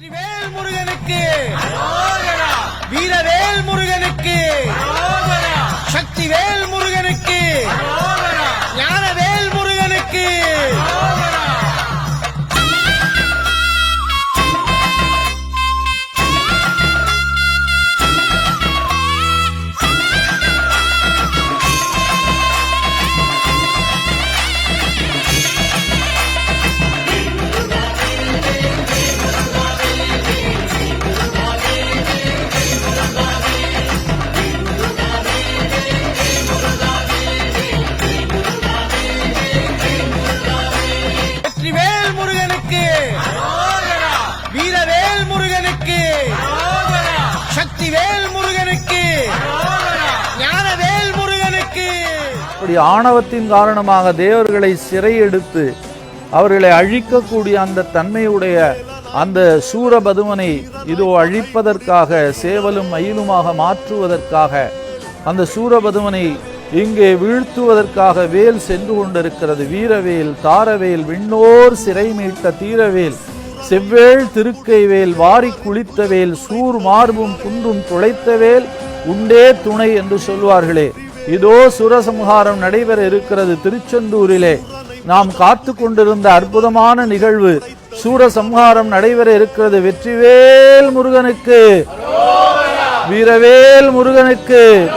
வெற்றிவேல் முருகனுக்கு வீரவேல் முருகனுக்கு சக்திவேல் முருகனுக்கு ஞானவேல் முருகனுக்கு சக்திவேல் முருகனுக்கு. ஞானவேல் முருகனுக்கு அப்படி ஆணவத்தின் காரணமாக தேவர்களை சிறையெடுத்து அவர்களை அழிக்கக்கூடிய அந்த தன்மையுடைய அந்த சூரபதுமனை இதோ அழிப்பதற்காக சேவலும் மயிலுமாக மாற்றுவதற்காக அந்த சூரபதுமனை இங்கே வீழ்த்துவதற்காக வேல் சென்று கொண்டிருக்கிறது. வீரவேல் தாரவேல் விண்ணோர் சிறை மீட்ட தீரவேல். செவ்வேள் திருக்கைவேல் வாரி குளித்தவேல் சூர் மார்பும் குன்றும் துளைத்தவேல் உண்டே துணை என்று சொல்வார்களே. இதோ சுரசம்ஹாரம் நடைபெற இருக்கிறது திருச்செந்தூரிலே. நாம் காத்து கொண்டிருந்த அற்புதமான நிகழ்வு சூரசம்ஹாரம் நடைபெற இருக்கிறது வெற்றிவேல் முருகனுக்கு. வீரவேல் முருகனுக்கு.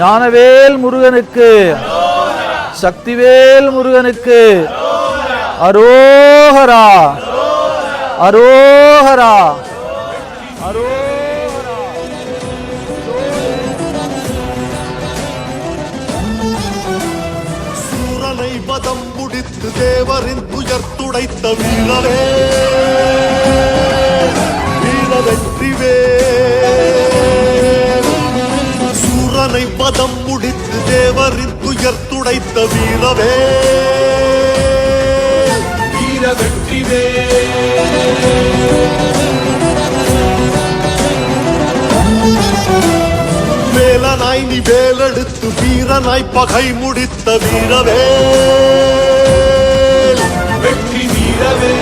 ஞானவேல் முருகனுக்கு. சக்திவேல் முருகனுக்கு. அரோஹரா அரோஹரா. அரோ சூரனை பதம் முடித்து தேவரின் துயர் துடைத்த வீரரே வீர வெற்றிவே சூரனை பதம் முடித்து தேவரின் துயர் துடைத்த வீரவே வேலனாய் நீ வேலெடுத்து வீரனாய் பகை முடித்த வீரவே. வெற்றி வீரவே.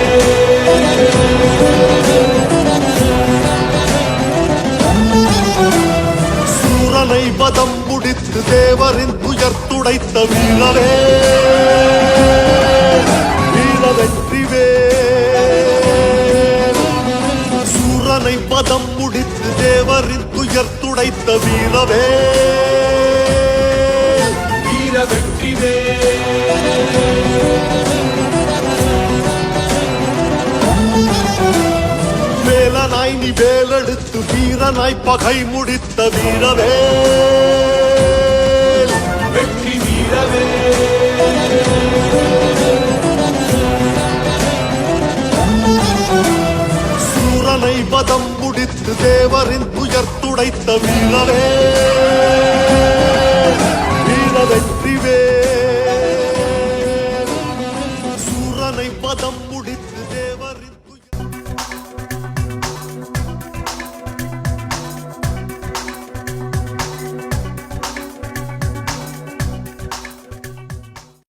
சூரனை பதம் முடித்து தேவரின் துயர் துடைத்த வீரவே பதம் முடித்து தேவரின் துயர் துடைத்த வீரவே. வீர வெற்றிவே. வேலனாய் நீ வேலெடுத்து வீரனாய் பகை முடித்த வீரவே. வீட்டு தேவரின் துயர் துடைத்த வீரரே வீர வெற்றிவே சூரனை பதம் முடி